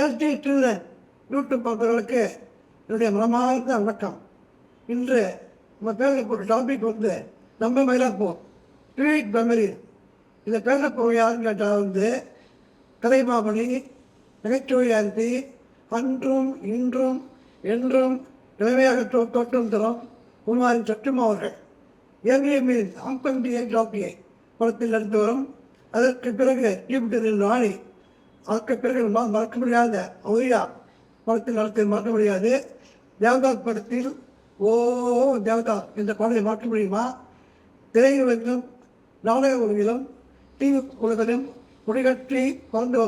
LT children YouTube பார்க்குறவர்களுக்கு என்னுடைய மனமார்ந்த வணக்கம். இன்று நம்ம பேச போகிற டாபிக் வந்து நம்ம மயிலாப்பூர் ட்ரீட் மெமரி இதை பேச போக யாருன்னு கேட்டால் வந்து கலைமாமணி நகைச்சுவையாந்தி அன்றும் இன்றும் என்றும் இளமையாக தோற்றம் தரும் குமாரி சற்றும் அவர்கள். ஏற்கனவே மீது ஆம்பந்தியை டாப்பியை படத்தில் நடித்து வரும். அதற்கு பிறகு ஜிப்டரில் ராணி அதுக்கு பிறகு மறக்க முடியாத ஒய்யா படத்தில் நடத்தி மறக்க முடியாது. தேவதா படத்தில் ஓ தேவதா இந்த பாடலை மாற்ற முடியுமா? திரையுலகிலும் நாடக உலகிலும் டிவி உலகிலும் குடிகட்டி பறந்து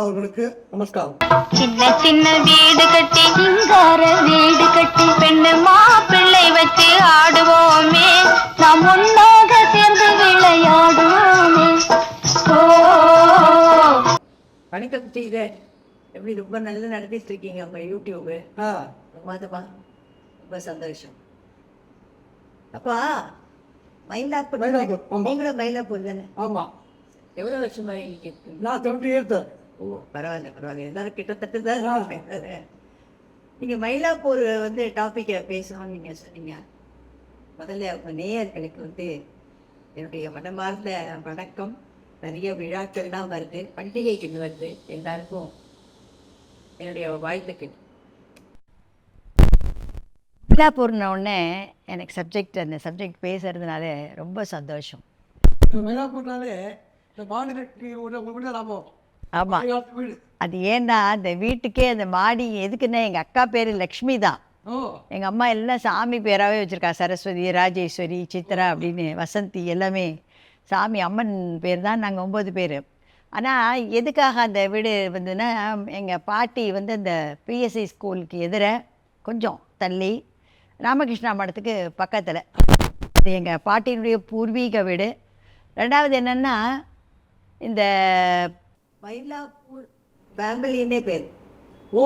அவர்களுக்கு நமஸ்காரம். சின்ன சின்ன வீடு கட்டி சிங்கார வீடு கட்டி பெண்ணு மாப்பிள்ளை வச்சு ஆடுவோமே. நாம் ஒன்றாக சேர்ந்து விளையாடுவோமே. ஓ வணக்கம் டீச்சர் எப்படி ரொம்ப நல்லா நடத்திட்டு இருக்கீங்க உங்க யூடியூபு? ஆ. மாதமா ரொம்ப சந்தோஷம். அப்பா மயிலாப்பூர். நீங்களும் மயிலாப்பூர் தானே ஆமாம் எவ்வளவு வருஷமா இருக்கீங்க? நான் டுவெண்ட்டி இயர்ஸ் ஓ பரவாயில்ல பரவாயில்ல. எல்லாரும் கிட்டத்தட்ட தான் ஆ. பேசுறது. நீங்க மயிலாப்பூர் வந்து டாபிக்கை பேசணும்னு நீங்க சொன்னீங்க. முதல்ல உங்க நேயர்களுக்கு வந்து என்னுடைய மனமார்ந்த வணக்கம். நிறைய விழாக்கள்லாம் வருது பண்டிகைகள் வருது. எல்லாருக்கும் என்னுடைய வாழ்த்துக்கள். மயிலாப்பூர்ன உடனே எனக்கு சப்ஜெக்ட் அந்த சப்ஜெக்ட் பேசுறதுனால ரொம்ப சந்தோஷம். இந்த மாநிலத்துக்கு லாபம். ஆமாம் அது ஏன்னா அந்த வீட்டுக்கே அந்த மாடி எதுக்குன்னா எங்கள் அக்கா பேர் லக்ஷ்மி தான். ஓ. எங்கள் அம்மா எல்லாம் சாமி பேராகவே வச்சுருக்கா. சரஸ்வதி ராஜேஸ்வரி சித்ரா அப்படின்னு வசந்தி எல்லாமே. சாமி அம்மன் பேர் தான் நாங்கள் ஒம்பது பேர். ஆனால் எதுக்காக அந்த வீடு வந்துன்னா எங்கள் பாட்டி வந்து அந்த பிஎஸ்சி ஸ்கூலுக்கு எதிர கொஞ்சம் தள்ளி ராமகிருஷ்ணா மடத்துக்கு பக்கத்தில். அது எங்கள் பாட்டியினுடைய பூர்வீக வீடு. ரெண்டாவது என்னென்னா இந்த மயிலாப்பூர் ஃபேமிலின்னே பேர். ஓ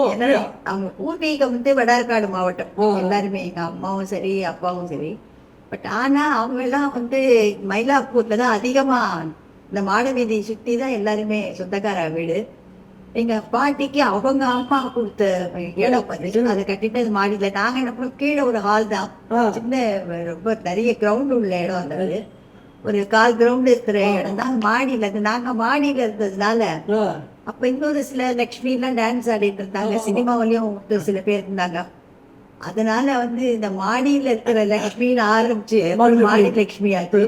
அவங்க பூர்வீகம் வந்து வடார்காடு மாவட்டம். எல்லாருமே எங்க அம்மாவும் சரி அப்பாவும் சரி. பட் ஆனா அவங்க எல்லாம் வந்து மயிலாப்பூர்ல தான் அதிகமா இந்த மாட வீதி சுத்தி தான் எல்லாருமே சொந்தக்கார வீடு. எங்க பாட்டிக்கு அவங்க அம்மா கொடுத்த இடம் வந்து அதை கட்டிட்டு அது மாடியில நாங்க என்ன கீழே ஒரு ஹால் தான். சின்ன ரொம்ப நிறைய கிரவுண்ட் உள்ள இடம் அந்த ஒரு கால் கிரவுண்ட் இருக்கிற இடம் தான். மாடியில இருந்து நாங்க மாடியில இருந்ததுனால அப்ப இன்னொரு சில லக்ஷ்மி எல்லாம் டான்ஸ் ஆடிட்டு இருந்தாங்க. சினிமாவிலயும் சில பேர் இருந்தாங்க. அதனால வந்து இந்த மாடியில இருக்கிற லக்ஷ்மின்னு ஆரம்பிச்சு மாடி லக்ஷ்மி ஆச்சு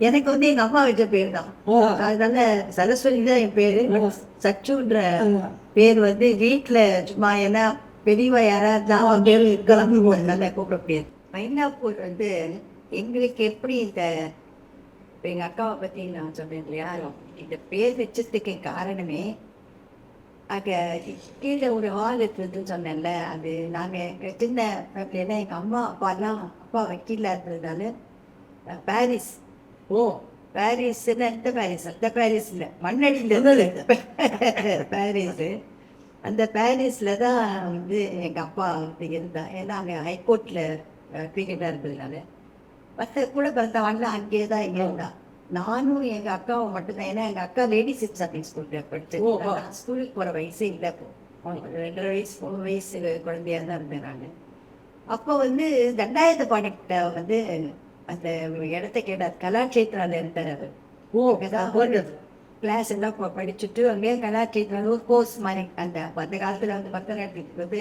எனக்கு வந்து எங்க அம்மா வச்ச பேர் தான். அதனால சரஸ்வதி தான் என் பேரு. சச்சுன்ற பேர் வந்து வீட்டுல சும்மா ஏன்னா பெரியவா யாராவது அவன் பேர் இருக்கலாம் நல்லா கூப்பிட முடியாது. மயிலாப்பூர் வந்து எங்களுக்கு எப்படி இந்த எங்க அக்காவை பத்தி நான் சொன்னேன் இல்லையா? இந்த பேர் வச்சதுக்கு காரணமே அங்க கீழே ஒரு ஹால் இருக்குதுன்னு சொன்னேன்ல அது நாங்க எங்க சின்ன ஃபேமிலியில எங்க அம்மா அப்பா எல்லாம் அப்பா வக்கீலா இருந்ததுனால பாரிஸ். ஓ. பாரிஸ் எந்த பாரிஸ்? அந்த பாரிஸ் இல்ல மண்ணடியில் பாரிஸ். அந்த பாரிஸ்ல தான் வந்து எங்க அப்பா வந்து இருந்தா ஏன்னா அங்க ஹைகோர்ட்ல கிரிக்கெட்டா இருந்ததுனால. மற்ற கூட பிறந்தவன்ல அங்கேயே தான் இருந்தா. நானும் எங்க அக்காவும் மட்டும்தான். ஏன்னா எங்க அக்கா லேடிஸ் சர்வீஸ் ஸ்கூல்ல படிச்சு ஸ்கூலுக்கு போற வயசே இல்லை ரெண்டரை வயசு மூணு வயசு குழந்தையா தான் இருந்தேன் நான் அப்போ வந்து தண்டாயத்து பாண்டிகிட்ட வந்து அந்த இடத்த கேட்டார். கலாட்சேத்திரால இருந்தார் ஓ கிளாஸ் எல்லாம் படிச்சுட்டு அங்கேயே கலாட்சேத்திரம் ஒரு கோர்ஸ் மாதிரி அந்த அந்த காலத்துல வந்து பரதநாட்டியத்துக்கு வந்து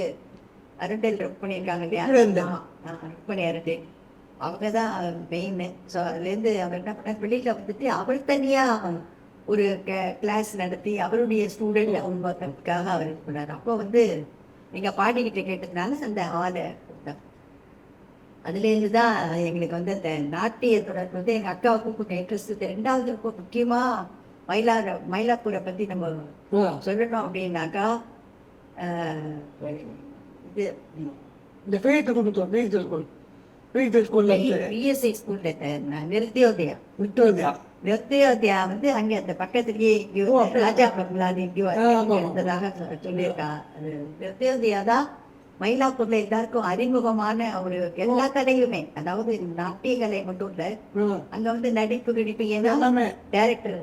அரண்டல் ரப் பண்ணியிருக்காங்க இல்லையா. ரப் பண்ணி அரண்டல் அவங்க தான் மெயின் ஸோ அதுலேருந்து அவர் என்ன பண்ணார் வெளியில் வந்துட்டு அவர் தனியாக ஒரு கிளாஸ் நடத்தி அவருடைய ஸ்டூடெண்ட் உருவாக்குறதுக்காக அவர் பண்ணார். அப்போ வந்து நீங்கள் பாட்டிக்கிட்ட கேட்டதுனால அந்த ஆளை அதுலேருந்து தான் எங்களுக்கு வந்து அந்த நாட்டிய தொடர்பு வந்து எங்கள் அக்காவுக்கும் கொஞ்சம் இன்ட்ரெஸ்ட் ரெண்டாவது ரொம்ப முக்கியமாக மயிலாட மயிலாப்பூரை பற்றி நம்ம சொல்லணும் அப்படின்னாக்கா இது இந்த பேயத்தை கொடுத்தோம் ஃபெய்த்து ஸ்கூல் ஃபெய்த்து ஸ்கூல்ல பிஎஸ்சி ஸ்கூல்ல நிறுத்தியோதயா. விக்டோரியா நிறுத்தியோதயா வந்து அங்கே அந்த பக்கத்துலயே வந்து ராஜா பிரபலாதி. இருந்ததாக சொல்லியிருக்கா. நிறுத்தியோதயா தான் மயிலாப்பூர்ல எல்லாருக்கும் அறிமுகமான ஒரு எல்லா கலையுமே அதாவது நாட்டிய கலை மட்டும் இல்ல. அங்க வந்து நடிப்பு கிடிப்பு எல்லாமே. Director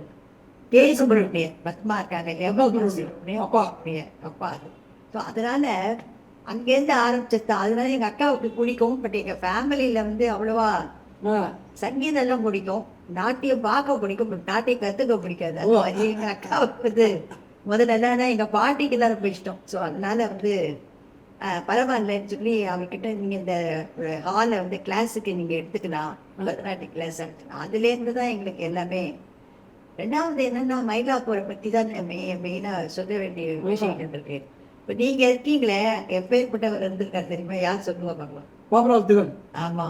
K. சுப்பிரமணியன் பத்மா இருக்காங்க அப்பா. அப்பா. ஸோ அதனால அங்கேருந்து ஆரம்பிச்சது. அதனால எங்க அக்காவுக்கு பிடிக்கும். பட் எங்க ஃபேமிலியில வந்து அவ்வளவா சங்கீதம் எல்லாம் பிடிக்கும். நாட்டியம் பார்க்க பிடிக்கும். But நாட்டியம் கத்துக்க பிடிக்காது. அது மாதிரி எங்க அக்காவுக்கு வந்து முதல்ல என்னன்னா எங்க பாட்டிக்கு தான் ரொம்ப இஷ்டம். ஸோ அதனால வந்து பரவாயில்லன்னு சொல்லி அவர்கிட்ட நீங்க இந்த ஹாலை வந்து கிளாஸுக்கு நீங்க எடுத்துக்கலாம் பரதநாட்டிய கிளாஸ் அதுல இருந்து தான் எங்களுக்கு எல்லாமே. ரெண்டாவது என்னன்னா மயிலாப்பூரை பத்தி தான் மெயினா சொல்ல வேண்டிய விஷயம் இருக்கு. இப்ப நீங்க இருக்கீங்களே எப்பேற்பட்டவர் இருந்திருக்காரு தெரியுமா? யார் சொல்லுவா பார்க்கலாம் திறன் ஆமா.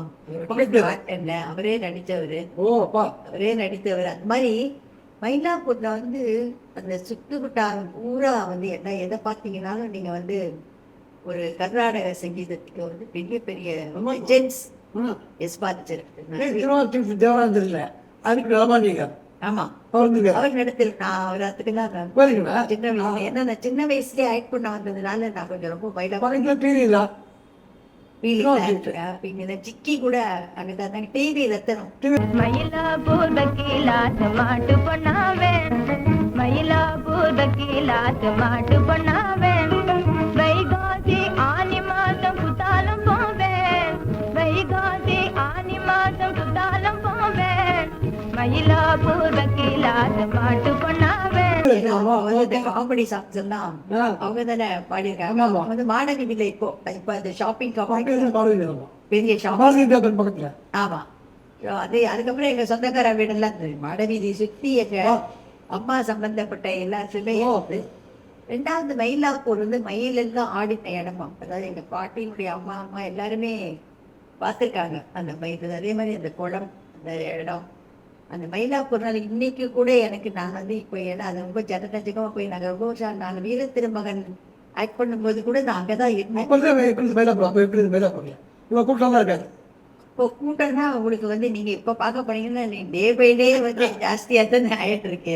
என்ன? அவரே நடிச்சவரு ஓ அப்பா. அவரே நடித்தவர். அந்த மாதிரி மயிலாப்பூர்ல வந்து அந்த சுத்து வட்டாரம் பூரா வந்து என்ன எதை பார்த்தீங்கன்னாலும் நீங்க வந்து ஒரு கர்நாடக சங்கீதத்துக்கு வந்து பெரிய பெரிய ஜென்ஸ். எஸ் பாதிச்சிருக்கு அதுக்கு ரமானிங்க ஆமா. அவர் இருந்துங்க அவர் நடத்தில் நான் அவர் அதுக்கு தான். போறீங்களா சின்ன வயசுலயே ஆக்ட் பண்ண வந்ததுனால நான் கொஞ்சம் ரொம்ப ஃபீலிங் ஜிக்கி கூட அங்கதான் டிவி ரத்தனம் மயிலாப்பூர் வக்கீலாத்து மாட்டு பொண்ணாவேன் மயிலாப்பூர் வக்கீலாத்து மாட்டு பொண்ணாவேன் காமெடி சாங்ஸ் எல்லாம் ஆ. அவங்க தானே பாடியிருக்காங்க ஆமா. அவங்க வந்து இப்போ இப்போ இப்ப அந்த ஷாப்பிங் பக்கத்துல பெரிய ஷாப்பிங் ஆமா அது அதுக்கப்புறம் எங்க சொந்தக்கார வீடெல்லாம் இருந்தது மாடவீதி சுத்தி எங்க அம்மா சம்பந்தப்பட்ட எல்லாத்துலயுமே ஓ. இருந்து ரெண்டாவது மயிலாப்பூர் வந்து மயில் எல்லாம் ஆடின இடமா அதாவது எங்க பாட்டியினுடைய அம்மா அம்மா எல்லாருமே பார்த்துருக்காங்க அந்த மயில் அதே மாதிரி அந்த குளம் அந்த இடம் அந்த மயிலாப்பூர்னால இன்னைக்கு கூட எனக்கு நான் வந்து இப்போ ஏன்னா அது ரொம்ப ஜனநஞ்சகமா போய் நாங்கள் வருஷம் நான் வீர திருமகன் ஆக்ட் பண்ணும்போது கூட நான் அங்கே தான் இருந்தேன் கூட்டம் இருக்காது இப்போ கூட்டம்னா உங்களுக்கு வந்து நீங்க இப்ப பார்க்க போனீங்கன்னா டே பை டே வந்து ஜாஸ்தியா தான் ஆயிட்டு இருக்கு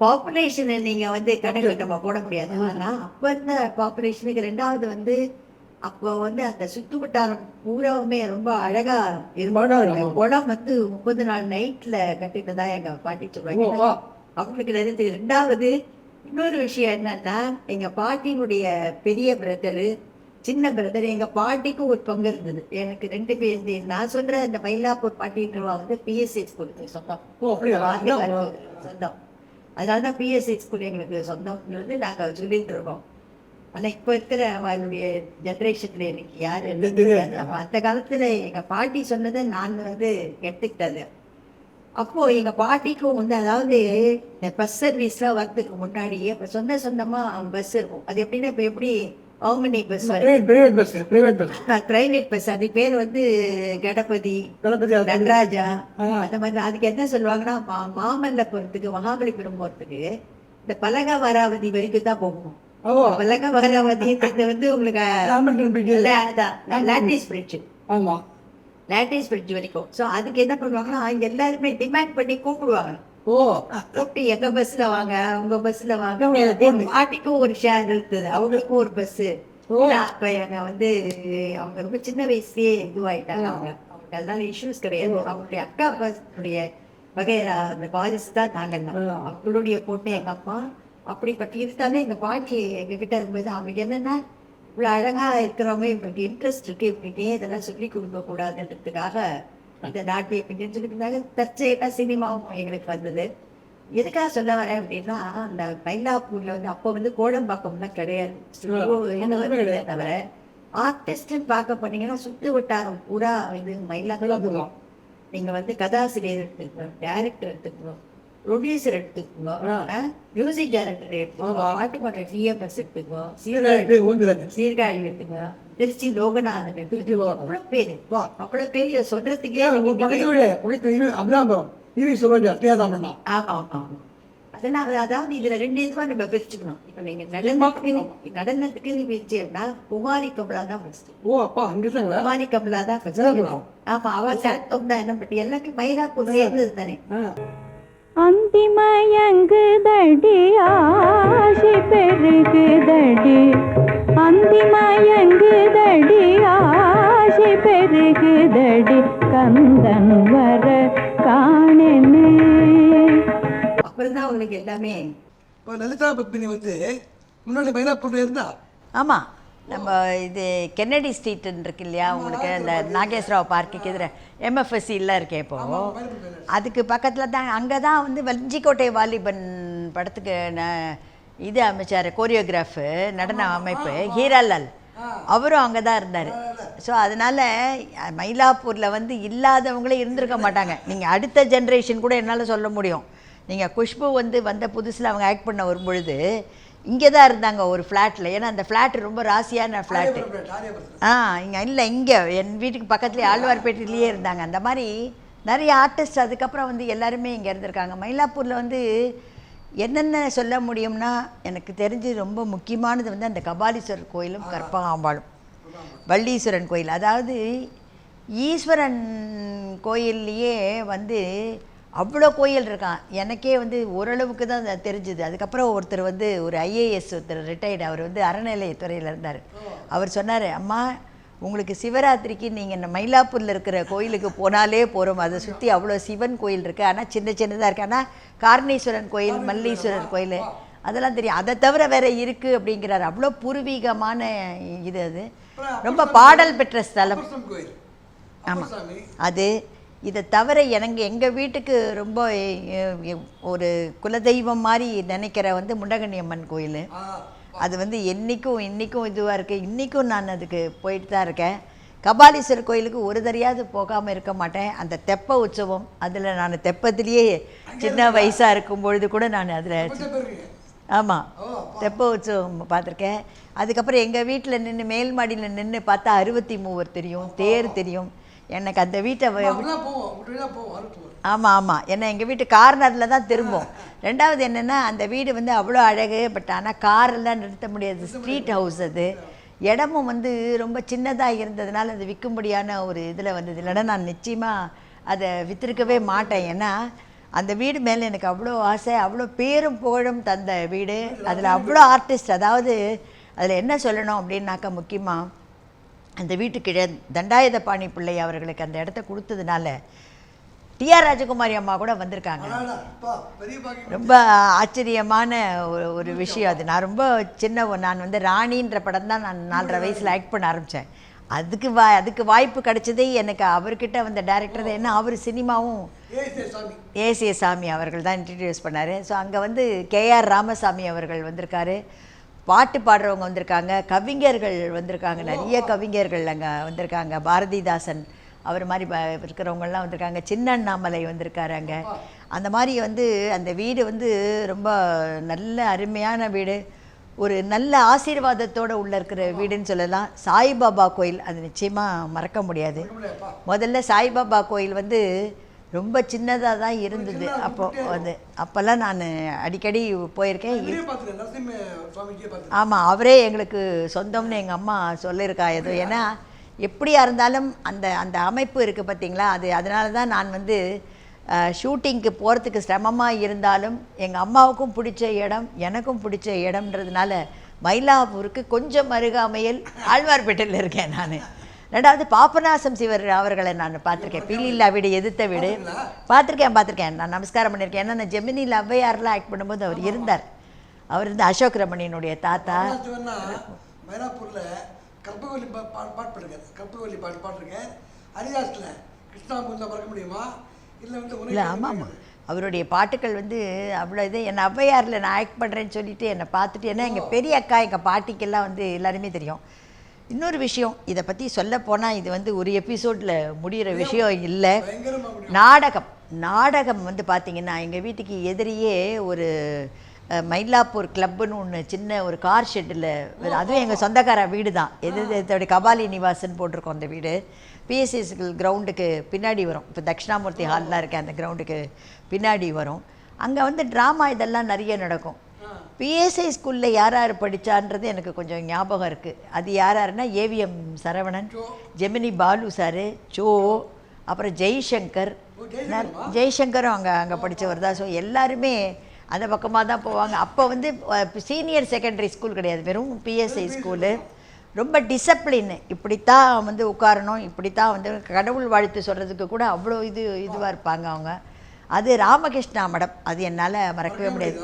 பாப்புலேஷனை நீங்க வந்து கணக்கு நம்ம போட முடியாது. ஆனா அப்ப இருந்த பாப்புலேஷனுக்கு ரெண்டாவது வந்து அப்போ வந்து அந்த சுத்து வட்டாரம் பூராவுமே ரொம்ப அழகா இருக்கும். குளம் வந்து முப்பது நாள் நைட்ல கட்டிட்டு எங்க பாட்டி சொல்லுவாங்க. அவங்களுக்கு தெரிஞ்சு. ரெண்டாவது இன்னொரு விஷயம் என்னன்னா எங்க பாட்டியினுடைய பெரிய பிரதரு சின்ன பிரதர் எங்க பாட்டிக்கும் ஒரு பங்கு இருந்தது. எனக்கு ரெண்டு பேர் நான் சொல்ற இந்த மயிலாப்பூர் பாட்டின்றவா வந்து பிஎஸ்சி ஸ்கூலுக்கு சொந்தம். சொந்தம். அதனாலதான் பிஎஸ்சி ஸ்கூல் எங்களுக்கு சொந்தம்ன்றது நாங்க சொல்லிட்டு இருக்கோம். ஆனா இப்ப இருக்கிற அவருடைய ஜெனரேஷன்ல எனக்கு யாரு அந்த காலத்துல எங்க பாட்டி சொன்னதை நான் வந்து எடுத்துக்கிட்டது அப்போ எங்க பாட்டிக்கும் வந்து அதாவது இந்த பஸ் சர்வீஸ்லாம் வரதுக்கு முன்னாடியே இப்ப சொந்த சொந்தமா பஸ் இருக்கும். அது எப்படின்னா இப்ப எப்படி? ஆமனி பஸ் பிரைவேட் பஸ் அது பேர் வந்து கணபதி நடராஜா. அந்த மாதிரி அதுக்கு என்ன சொல்லுவாங்கன்னா மா- மாமல்லபுரத்துக்கு மகாபலிபுரம் போறதுக்கு இந்த பலகா வராவதி வரைக்கும் தான் போகணும் ஓ. பலகா வராவதின்றது வந்து உங்களுக்கு ராமன் பிரிட்ஜ் ல- அதான் லாட்டிஸ் பிரிட்ஜ் ஆமா. லாட்டிஸ் பிரிட்ஜ் வரைக்கும். சோ அதுக்கு என்ன பண்ணுவாங்கன்னா இங்க எல்லாருமே டிமாண்ட் பண்ணி கூப்பிடுவாங்க. ஓ. கூப்பிட்டு எங்க பஸ்ல வாங்க உங்க பஸ்ல வாங்க. பாட்டிக்கும் ஒரு ஷேர் இருந்தது அவங்களுக்கும் ஒரு பஸ். அப்ப எங்க வந்து அவங்க ரொம்ப சின்ன வயசுலயே இதுவாயிட்டாங்க அவங்க. அவங்களுக்கு அதனால இஷ்யூஸ் கிடையாது. அவங்களுடைய அக்கா பஸ்னுடைய வகைரா அந்த பாரிஸ் தான் நாங்க எல்லாம். ஆ. அவங்களுடைய பொண்ணு எங்க அம்மா அப்படிப்பட்ட இருந்தாலும் எங்க பாட்டி எங்க கிட்ட இருக்கும்போது அவங்க என்னன்னா இவ்வளவு அழகா இருக்கிறவங்க இவங்களுக்கு இன்ட்ரெஸ்ட் இருக்கு இப்படியே இதெல்லாம் சொல்லி கொடுக்க கூடாதுன்றதுக்காக இந்த நாட்டிய அப்படின்னு சொல்லியிருந்தாங்க தற்செயலா சினிமாவும் எங்களுக்கு வந்தது. எதுக்காக சொல்ல வரேன் அப்படின்னா அந்த மயிலாப்பூர்ல வந்து அப்போ வந்து கோடம்பாக்கம்லாம் கிடையாது. தவிர ஆர்டிஸ்ட்னு பார்க்க போனீங்கன்னா சுத்து வட்டாரம் பூரா இது மயிலாப்பூர் மயிலாப்பூர். நீங்க வந்து கதாசிரியர் எடுத்துக்கணும் டைரக்டர் எடுத்துக்கணும். ப்ரொடியூசர் எடுத்துக்கணும் மியூசிக் டைரக்டர் எடுத்துக்கணும் பாட்டு பாடுற டிஎம்எஸ் சீர்காழி சீர்காழி எடுத்துக்கணும் திருச்சி லோகநாதன் எடுத்துக்கணும் அவ்வளவு பேரு பேரு சொல்றதுக்கே இவி சொல்லுவாங்க தேதாமண்ணா ஆமா ஆமா அதனால அதாவது இதுல ரெண்டு இதுவா நம்ம பிரிச்சுக்கணும் இப்ப நீங்க நடனத்துக்கு நடனத்துக்கு நீ பிரிச்சேன்னா குமாரி கமலா தான் ஃபர்ஸ்ட் ஓ அப்பா அங்கிருந்தாங்களா குமாரி தான். சரிங்களா? ஆமா அவ சட்டம் தான் என்ன பட்டி எல்லாத்தையும் தானே அந்திமயங்குதடி ஆசி பெருகுதடி. அந்திமயங்குதடி ஆசி பெருகுதடி கந்தன் வர காணனே. அப்ப அப்புறம் தான் அவங்களுக்கு எல்லாமே. இப்போ லலிதா பத்மினி வந்து முன்னாடி மயிலாப்பூர்ல இருந்தா? ஆமாம் நம்ம இது கென்னடி ஸ்ட்ரீட்னு இருக்கு இல்லையா? உங்களுக்கு அந்த நாகேஸ்வரராவ் பார்க்குக்கு எதிர. எம்எஃப்எஸ்சிலாம் இருக்கேன் இப்போ. அதுக்கு பக்கத்தில் தான் அங்கே தான் வந்து வஞ்சிக்கோட்டை வாலிபன் படத்துக்கு இது அமைச்சார் கோரியோகிராஃபு நடன அமைப்பு ஹீராலால் அவரும் அங்கே தான் இருந்தார். ஸோ அதனால் மயிலாப்பூரில் வந்து இல்லாதவங்களே இருந்திருக்க மாட்டாங்க. நீங்கள் அடுத்த ஜென்ரேஷன் கூட என்னால் சொல்ல முடியும். நீங்கள் குஷ்பு வந்து வந்த புதுசில் அவங்க ஆக்ட் பண்ண வரும்பொழுது இங்கே தான் இருந்தாங்க ஒரு ஃப்ளாட்டில் ஏன்னா அந்த ஃப்ளாட் ரொம்ப ராசியான ஃப்ளாட்டு ஆ இங்கே இல்லை இங்கே. என் வீட்டுக்கு பக்கத்துலேயே ஆழ்வார்பேட்டையிலேயே இருந்தாங்க. அந்த மாதிரி நிறைய ஆர்டிஸ்ட் அதுக்கப்புறம் வந்து எல்லாருமே இங்கே இருந்திருக்காங்க. மயிலாப்பூரில் வந்து என்னென்ன சொல்ல முடியும்னா எனக்கு தெரிஞ்சு ரொம்ப முக்கியமானது வந்து அந்த கபாலீஸ்வரர் கோயிலும் கற்பகாம்பாளும். வள்ளீஸ்வரன் கோயில். அதாவது ஈஸ்வரன் கோயில்லையே வந்து அவ்வளோ கோயில் இருக்கான். எனக்கே வந்து ஓரளவுக்கு தான் தெரிஞ்சுது. அதுக்கப்புறம் ஒருத்தர் வந்து ஒரு ஐஏஎஸ் ஒருத்தர் ரிட்டையர்டு அவர் வந்து அறநிலையத்துறையில் இருந்தார். அவர் சொன்னார் அம்மா உங்களுக்கு சிவராத்திரிக்கு நீங்கள் இந்த மயிலாப்பூரில் இருக்கிற கோயிலுக்கு போனாலே போகிறோம் அதை சுற்றி அவ்வளோ சிவன் கோயில் இருக்குது ஆனால் சின்ன சின்னதாக இருக்குது ஆனால் காரணீஸ்வரன் கோயில் மல்லீஸ்வரர் கோயில். அதெல்லாம் தெரியும். அதை தவிர வேற இருக்குது அப்படிங்கிறார். அவ்வளோ பூர்வீகமான இது அது. ரொம்ப பாடல் பெற்ற ஸ்தலம். ஆமாம் அது இதை தவிர எனக்கு எங்கள் வீட்டுக்கு ரொம்ப ஒரு குலதெய்வம் மாதிரி நினைக்கிற வந்து முண்டகண்ணி அம்மன் கோயில். அது வந்து என்றைக்கும் இன்றைக்கும் இதுவாக இருக்குது இன்றைக்கும் நான் அதுக்கு போயிட்டு தான் இருக்கேன். கபாலீஸ்வரர் கோயிலுக்கு ஒரு தரையாவது போகாமல் இருக்க மாட்டேன். அந்த தெப்ப உற்சவம் அதில் நான் தெப்பத்திலேயே சின்ன வயசாக இருக்கும் பொழுது கூட நான் அதில். ஆமாம் தெப்ப உற்சவம் பார்த்துருக்கேன். அதுக்கப்புறம் எங்கள் வீட்டில் நின்று மேல் மாடியில் நின்று பார்த்தா அறுபத்தி மூவர் தெரியும் தேர் தெரியும். எனக்கு அந்த வீட்டை ஆமாம் ஆமாம் ஏன்னா எங்கள் வீட்டு கார்னரில் தான் திரும்பும். ரெண்டாவது என்னென்னா அந்த வீடு வந்து அவ்வளோ அழகு பட் ஆனால் காரெல்லாம் நிறுத்த முடியாது. ஸ்ட்ரீட் ஹவுஸ் அது. இடமும் வந்து ரொம்ப சின்னதாக இருந்ததுனால அது விற்கும்படியான ஒரு இதில் வந்தது. இல்லைன்னா நான் நிச்சயமாக அதை விற்றுருக்கவே மாட்டேன். ஏன்னா அந்த வீடு மேலே எனக்கு அவ்வளோ ஆசை அவ்வளோ பேரும் புகழும் தந்த வீடு. அதில் அவ்வளோ ஆர்டிஸ்ட் அதாவது அதில் என்ன சொல்லணும் அப்படின்னாக்கா முக்கியமாக அந்த வீட்டுக்கிட தண்டாயுதபாணி பிள்ளை அவர்களுக்கு அந்த இடத்த கொடுத்ததுனால டிஆர் ராஜகுமாரி அம்மா கூட வந்திருக்காங்க. ரொம்ப ஆச்சரியமான ஒரு ஒரு விஷயம் அது. நான் ரொம்ப சின்ன நான் வந்து ராணின்ற படம் தான் நான் நாலரை வயசில் ஆக்ட் பண்ண ஆரம்பித்தேன் அதுக்கு வா அதுக்கு வாய்ப்பு கிடைச்சதே எனக்கு அவர்கிட்ட வந்த டேரக்டர் ஏன்னா அவர் சினிமாவும் ஏசிய சாமி. அவர்கள் தான் இன்ட்ரடியூஸ் பண்ணார். ஸோ அங்கே வந்து கேஆர் ராமசாமி அவர்கள் வந்திருக்காரு. பாட்டு பாடுறவங்க வந்திருக்காங்க கவிஞர்கள் வந்திருக்காங்க நிறைய கவிஞர்கள் அங்கே வந்திருக்காங்க. பாரதிதாசன் அவர் மாதிரி ப- வந்திருக்காங்க. சின்ன அண்ணாமலை வந்திருக்காரு அங்கே. அந்த மாதிரி வந்து அந்த வீடு வந்து ரொம்ப நல்ல அருமையான வீடு. ஒரு நல்ல ஆசீர்வாதத்தோடு உள்ள இருக்கிற வீடுன்னு சொல்லலாம். சாய்பாபா கோயில் அது நிச்சயமாக மறக்க முடியாது. முதல்ல சாய்பாபா கோயில் வந்து ரொம்ப சின்னதாக தான் இருந்தது. அப்போ வந்து அப்போல்லாம் நான் அடிக்கடி போயிருக்கேன். ஆமாம் அவரே எங்களுக்கு சொந்தம்னு எங்கள் அம்மா சொல்லியிருக்கா ஏதோ ஏன்னா எப்படியா இருந்தாலும் அந்த அந்த அமைப்பு இருக்குது பார்த்தீங்களா அது அதனால தான் நான் வந்து ஷூட்டிங்க்கு போகிறதுக்கு சிரமமாக இருந்தாலும் எங்கள் அம்மாவுக்கும் பிடிச்ச இடம் எனக்கும் பிடிச்ச இடம்ன்றதுனால மயிலாப்பூருக்கு கொஞ்சம் அருகாமையில் ஆழ்வார்பேட்டையில் இருக்கேன் நான். ரெண்டாவது பாபநாசம் சிவர் அவர்களை நான் பார்த்துருக்கேன். பீலில்லா வீடு எதிர்த்த வீடு. பார்த்துருக்கேன் பார்த்துருக்கேன். நான் நமஸ்காரம் பண்ணியிருக்கேன். ஏன்னா நான் ஜெமினியில் ஔவையார்லாம் ஆக்ட் பண்ணும்போது அவர் இருந்தார். அவர் வந்து அசோக் ரமணியினுடைய தாத்தா. மயிலாப்பூர்ல கற்பகவல்லி பாட்டு பாடுங்க கற்பகவல்லி பாட்டு பாட்டிருக்கேன் ஹரிதாஸில் கிருஷ்ணாமுந்தா மறக்க முடியுமா? இல்லை வந்து இல்லை ஆமாம் ஆமாம் அவருடைய பாட்டுகள் வந்து அவ்வளோ இது. என்னை ஔவையாரில் நான் ஆக்ட் பண்ணுறேன்னு சொல்லிட்டு என்னை பார்த்துட்டு ஏன்னா எங்கள் பெரிய அக்கா எங்கள் பாட்டிக்கெல்லாம் வந்து எல்லாருமே தெரியும். இன்னொரு விஷயம் இதை பற்றி சொல்ல போனால் இது வந்து ஒரு எபிசோடில் முடிகிற விஷயம் இல்லை. நாடகம். நாடகம் வந்து பார்த்தீங்கன்னா எங்கள் வீட்டுக்கு எதிரியே ஒரு மயிலாப்பூர் கிளப்புன்னு ஒன்று சின்ன ஒரு கார் ஷெட்டில் அதுவும் எங்கள் சொந்தக்கார வீடு தான் எது எதோடைய கபாலி நிவாசன் போட்டிருக்கோம் அந்த வீடு. பிஎஸ்எஸ் கிரவுண்டுக்கு பின்னாடி வரும். இப்போ தட்சிணாமூர்த்தி ஹால்லாம் இருக்க அந்த கிரவுண்டுக்கு பின்னாடி வரும். அங்கே வந்து ட்ராமா இதெல்லாம் நிறைய நடக்கும். பிஎஸ்ஐ ஸ்கூலில் யார் யார் படித்தான்றது எனக்கு கொஞ்சம் ஞாபகம் இருக்குது அது யார் யாருன்னா AVM Saravanan Gemini Balu sir so அப்புறம் ஜெய்சங்கர். ஜெய்சங்கரும் அங்கே அங்கே படித்தவர் தான். ஸோ எல்லாருமே அந்த பக்கமாக தான் போவாங்க. அப்போ வந்து சீனியர் செகண்டரி ஸ்கூல் கிடையாது. வெறும் பிஎஸ்ஐ ஸ்கூலு ரொம்ப டிசிப்ளின் இப்படித்தான் வந்து உட்காரணும். இப்படித்தான் வந்து கடவுள் வாழ்த்து சொல்கிறதுக்கு கூட அவ்வளோ இது இதுவாக இருப்பாங்க அவங்க. அது ராமகிருஷ்ணா மடம். அது என்னால் மறக்கவே முடியாது.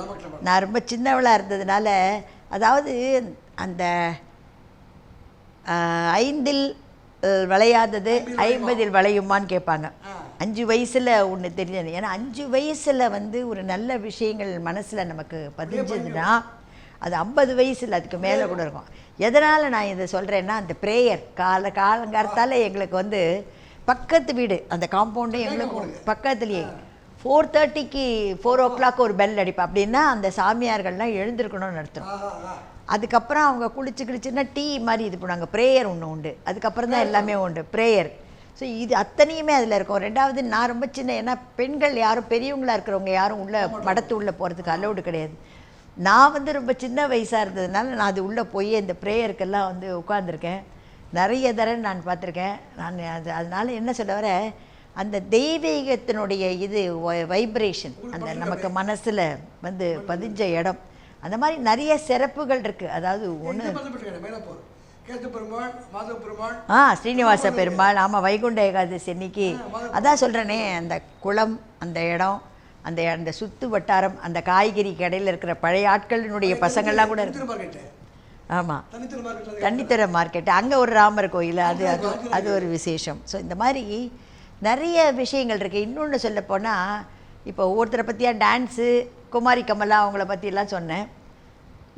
நான் ரொம்ப சின்னவளாக இருந்ததுனால அதாவது அந்த ஐந்தில் விளையாதது ஐம்பதில் விளையுமான்னு கேட்பாங்க. அஞ்சு வயசில் ஒன்று தெரிஞ்சது. ஏன்னா அஞ்சு வயசில் வந்து ஒரு நல்ல விஷயங்கள் மனசில் நமக்கு பதிஞ்சதுன்னா அது ஐம்பது வயசில் அதுக்கு மேலே கூட இருக்கும். எதனால் நான் இதை சொல்கிறேன்னா அந்த ப்ரேயர் கால காலங்காலத்தால் எங்களுக்கு வந்து பக்கத்து வீடு அந்த காம்பவுண்டு எங்களுக்கு பக்கத்துலேயே ஃபோர் தேர்ட்டிக்கு ஃபோர் ஓ கிளாக் ஒரு பெல் அடிப்பா அப்படின்னா அந்த சாமியார்கள்லாம் எழுந்திருக்கணும்னு அர்த்தம். அதுக்கப்புறம் அவங்க குளிச்சு கிழிச்சுன்னா டீ மாதிரி இது பண்ணுவாங்க. ப்ரேயர் ஒன்று உண்டு. அதுக்கப்புறம் தான் எல்லாமே உண்டு. ப்ரேயர் ஸோ இது அத்தனையுமே அதில் இருக்கும். ரெண்டாவது நான் ரொம்ப சின்ன ஏன்னா பெண்கள் யாரும் பெரியவங்களா இருக்கிறவங்க யாரும் உள்ள மடத்து உள்ளே போகிறதுக்கு அலௌடு கிடையாது. நான் வந்து ரொம்ப சின்ன வயசாக இருந்ததுனால நான் அது உள்ளே போய் இந்த ப்ரேயருக்கெல்லாம் வந்து உட்காந்துருக்கேன் நிறைய தடவை நான் பார்த்துருக்கேன். நான் அது அதனால என்ன சொல்ல வர அந்த தெய்வீகத்தினுடைய இது வைப்ரேஷன் அந்த நமக்கு மனசில் வந்து பதிஞ்ச இடம். அந்த மாதிரி நிறைய சிறப்புகள் இருக்குது அதாவது ஒன்று ஆ ஸ்ரீனிவாச பெருமாள். ஆமாம் வைகுண்ட ஏகாதசி அன்னைக்கு. அதான் சொல்கிறேனே அந்த குளம் அந்த இடம் அந்த அந்த சுத்து வட்டாரம் அந்த காய்கறி கடையில் இருக்கிற பழைய ஆட்களினுடைய பசங்கள்லாம் கூட இருக்கு. ஆமாம் தண்ணித்தர மார்க்கெட் அங்கே ஒரு ராமர் கோயில் அது அது அது ஒரு விசேஷம். ஸோ இந்த மாதிரி நிறைய விஷயங்கள் இருக்குது இன்னொன்று சொல்ல போனால் இப்போ ஒவ்வொருத்தரை பற்றியா டான்ஸு குமாரி கமலா அவங்கள பற்றியெல்லாம் சொன்னேன்.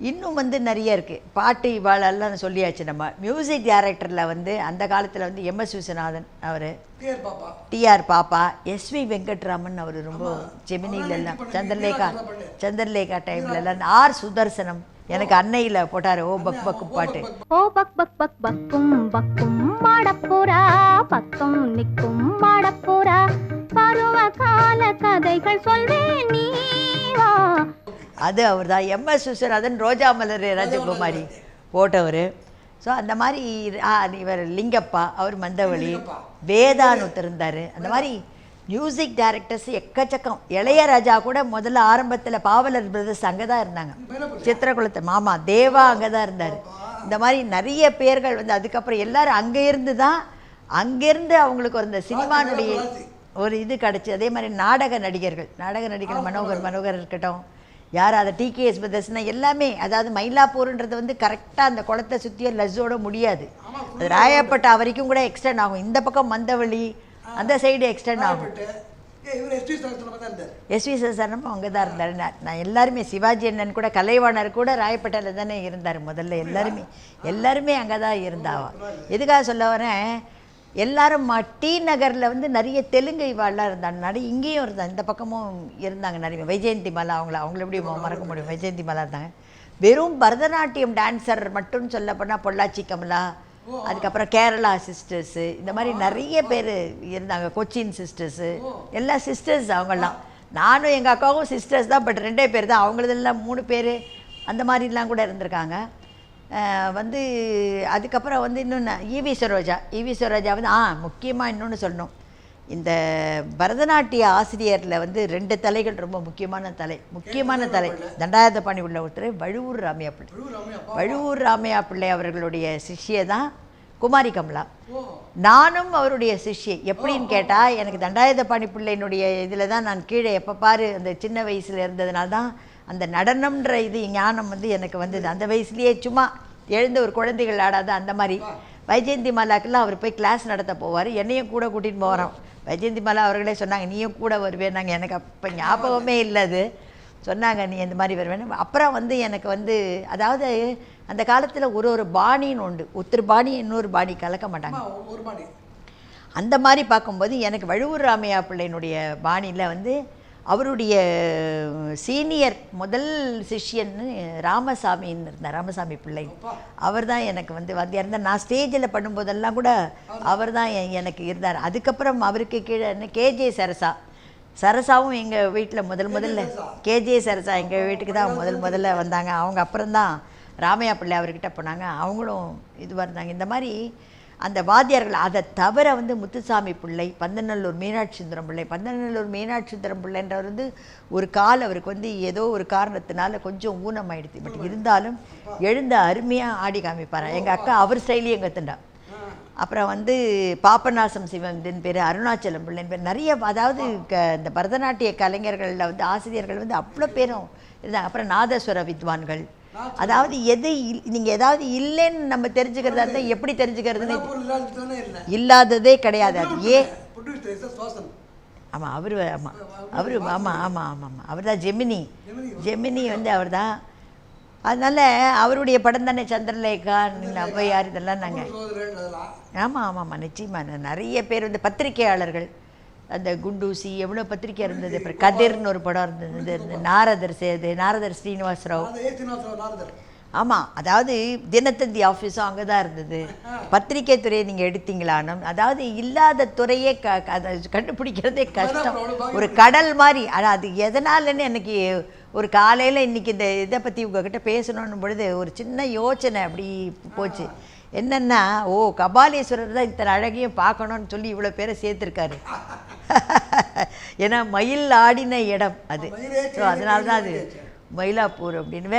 இன்னும் வந்து நிறைய இருக்குது பாட்டு இவாளெல்லாம் சொல்லியாச்சு நம்ம. மியூசிக் டைரக்டரில் வந்து அந்த காலத்தில் வந்து எம்எஸ் விஸ்வநாதன் அவர் பேர் பாப்பா. டிஆர் பாப்பா எஸ்வி வெங்கட்ராமன் அவர் ரொம்ப ஜெமினில எல்லாம் சந்திரலேகா சந்திரலேகா டைம்ல எல்லாம் ஆர் சுதர்சனம் எனக்கு அன்னையில் போட்டார். ஓ பக் பக்கு பாட்டு. ஓ பக் பக் பக் பக்கும் பக்கும் மாடப்புறா பக்கம் நிற்கும் மாடப்புறா பருவ கால கதைகள் சொல்வேன் நீ வா. அது அவர் தான் எம்எஸ் விஸ்வநாதன் ரோஜா மலர் ராஜகுமாரி போட்டவர். ஸோ அந்த மாதிரி இவர் லிங்கப்பா அவர் மந்தவழி. வேதான்னு இருந்தார். அந்த மாதிரி மியூசிக் டைரக்டர்ஸ் எக்கச்சக்கம். இளையராஜா கூட முதல்ல ஆரம்பத்தில் பாவலர் பிரதர்ஸ் அங்கே தான் இருந்தாங்க சித்திரகுளத்து மாமா தேவா அங்கே தான் இருந்தார் இந்த மாதிரி நிறைய பேர்கள் வந்து அதுக்கப்புறம் எல்லாரும் அங்கே இருந்து தான் அங்கேருந்து அவங்களுக்கு ஒரு இந்த சினிமானுடைய ஒரு இது கிடச்சி. அதே மாதிரி நாடக நடிகர்கள் நாடக நடிகர் மனோகர் மனோகர் இருக்கட்டும் யார் அதை டிகேஎஸ் பிரதர்ஸ்னா எல்லாமே அதாவது மயிலாப்பூர்ன்றது வந்து கரெக்டாக அந்த குளத்தை சுற்றியும் லஸ்ஸோட முடியாது. அது ராயப்பட்டா வரைக்கும் கூட எக்ஸ்டெண்ட் ஆகும். இந்த பக்கம் மந்தவழி அந்த சைடு எக்ஸ்டெண்ட் ஆகும். ஏ இவர் எஸ்வி அங்கே தான் இருந்தார். நான் நான் எல்லாருமே சிவாஜி அண்ணன் கூட கலைவாணர் கூட ராயப்பேட்டையில் தானே இருந்தார் முதல்ல எல்லாருமே. எல்லாருமே அங்கே தான் இருந்தாவா? எதுக்காக சொல்ல வரேன்? எல்லாரும் டி நகரில் வந்து நிறைய தெலுங்கு இவாள்லாம் இருந்தாங்க. நிறைய இங்கேயும் இருந்தாங்க. இந்த பக்கமும் இருந்தாங்க நிறைய வைஜெயந்தி மலா அவங்கள அவங்கள எப்படி மறக்க முடியும்? வைஜெயந்தி மலா இருந்தாங்க. வெறும் பரதநாட்டியம் டான்ஸர் மட்டும் சொல்ல போனால் பொள்ளாச்சி கமலா அதுக்கப்புறம் கேரளா சிஸ்டர்ஸு இந்த மாதிரி நிறைய பேர் இருந்தாங்க. கொச்சின் சிஸ்டர்ஸு எல்லா சிஸ்டர்ஸ் அவங்கெல்லாம். நானும் எங்கள் அக்காவும் சிஸ்டர்ஸ் தான் பட் ரெண்டே பேர் தான். அவங்களதெல்லாம் மூணு பேர் அந்த மாதிரிலாம் கூட இருந்திருக்காங்க. வந்து அதுக்கப்புறம் வந்து இன்னொன்று ஈவி சரோஜா ஈவி சரோஜா வந்து ஆ முக்கியமாக இன்னொன்று சொல்லணும். இந்த பரதநாட்டிய ஆசிரியரில் வந்து ரெண்டு தலைகள் ரொம்ப முக்கியமான தலை முக்கியமான தலை. தண்டாயுதபாணி உள்ள ஒருத்தர் வழுவூர் ராமையா பிள்ளை வழுவூர் ராமையா பிள்ளை அவர்களுடைய சிஷ்ய தான் குமாரி கமலா. நானும் அவருடைய சிஷ்யை. எப்படின்னு கேட்டால் எனக்கு தண்டாயுதபாணி பிள்ளையினுடைய இதில் தான் நான் கீழே எப்போ பாரு அந்த சின்ன வயசில் இருந்ததுனால தான் அந்த நடனம்ன்ற இது ஞானம் வந்து எனக்கு வந்தது. அந்த வயசுலேயே சும்மா எழுந்த ஒரு குழந்தைகள் ஆடாத அந்த மாதிரி. வைஜெயந்தி மாலாக்கெல்லாம் அவர் போய் கிளாஸ் நடத்த போவார். என்னையும் கூட கூட்டிகிட்டு போகிறோம் வைஜெயந்தி மாலா அவர்களே சொன்னாங்க நீயும் கூட வருவேன்னாங்க எனக்கு அப்போ ஞாபகமே இல்லை அது சொன்னாங்க நீ இந்த மாதிரி வருவேன்னு. அப்புறம் வந்து எனக்கு வந்து அதாவது அந்த காலத்தில் ஒரு ஒரு பாணின்னு உண்டு. ஒருத்தர் பாணி இன்னொரு பாணி கலக்க மாட்டாங்க. ஒரு பாடி அந்த மாதிரி பார்க்கும்போது எனக்கு வழுவூர் ராமையா பிள்ளையினுடைய பாணியில் வந்து அவருடைய சீனியர் முதல் சிஷ்யன்னு ராமசாமின்னு இருந்தார் ராமசாமி பிள்ளை. அவர் தான் எனக்கு வந்து வந்து இருந்தார். நான் ஸ்டேஜில் பண்ணும்போதெல்லாம் கூட அவர் தான் எனக்கு இருந்தார். அதுக்கப்புறம் அவருக்கு கீழே கேஜே சரசா. சரசாவும் எங்கள் வீட்டில் முதல் முதல்ல கேஜே சரசா எங்கள் வீட்டுக்கு தான் முதல் முதல்ல வந்தாங்க. அவங்க அப்புறம்தான் ராமையா பிள்ளை அவர்கிட்ட போனாங்க. அவங்களும் இதுவாக இருந்தாங்க. இந்த மாதிரி அந்த வாத்தியார்கள் அதை தவிர வந்து முத்துசாமி பிள்ளை பந்தநல்லூர் மீனாட்சி சுந்தரம் பிள்ளை. பந்தநல்லூர் மீனாட்சி சுந்தரம் பிள்ளைன்றவர் வந்து ஒரு கால் அவருக்கு வந்து ஏதோ ஒரு காரணத்தினால கொஞ்சம் ஊனமாயிடுது பட் இருந்தாலும் எழுந்த அருமையாக ஆடி காமிப்பார். எங்கள் அக்கா அவர் ஸ்டைலையும் கற்றுண்டா அப்புறம் வந்து பாபநாசம் சிவந்தின் பேர் அருணாச்சலம் பிள்ளைன்னு பேர். நிறைய அதாவது க இந்த பரதநாட்டிய கலைஞர்களில் வந்து ஆசிரியர்கள் வந்து அவ்வளோ பேரும் இருந்தாங்க. அப்புறம் நாதஸ்வர வித்வான்கள் அதாவது எது நீங்கள் ஏதாவது இல்லைன்னு நம்ம தெரிஞ்சுக்கிறதா இருந்தால் எப்படி தெரிஞ்சுக்கிறதுன்னு இல்லாததே கிடையாது அது. ஏன் ஆமாம் அவர் ஆமாம் அவர் ஆமாம் ஆமாம் ஆமாம் ஆமாம் அவர் தான் ஜெமினி. ஜெமினி வந்து அவர் தான் அதனால் அவருடைய படம் தானே சந்திரலேகா ஔவையார் இதெல்லாம் நாங்கள் அதெல்லாம். ஆமாம் ஆமாம்மா நிச்சயமாக நிறைய பேர் வந்து பத்திரிகையாளர்கள். அந்த குண்டூசி எவ்வளோ பத்திரிக்கை இருந்தது? அப்புறம் கதிர்னு ஒரு படம் இருந்தது. இந்த நாரதர் சேது நாரதர் சீனிவாசராவ் நாரதர். ஆமாம் அதாவது தினத்தந்தி ஆஃபீஸும் அங்கே தான் இருந்தது. பத்திரிகை துறையை நீங்கள் எடுத்தீங்களானும் அதாவது இல்லாத துறையே க அதை கண்டுபிடிக்கிறதே கஷ்டம். ஒரு கடல் மாதிரி. ஆனால் அது எதனாலன்னு எனக்கு ஒரு காலையில் இன்னைக்கு இந்த இதை பற்றி உங்ககிட்ட பேசணும்னு பொழுது ஒரு சின்ன யோசனை அப்படி போச்சு. என்னென்னா ஓ கபாலீஸ்வரர் தான் இத்தனை அழகையும் பார்க்கணும்னு சொல்லி இவ்வளோ பேரை சேர்த்துருக்காரு. ஏன்னா மயில் ஆடின இடம் அது. ஸோ அதனால தான் அது மயிலாப்பூர் அப்படின்னு. வேற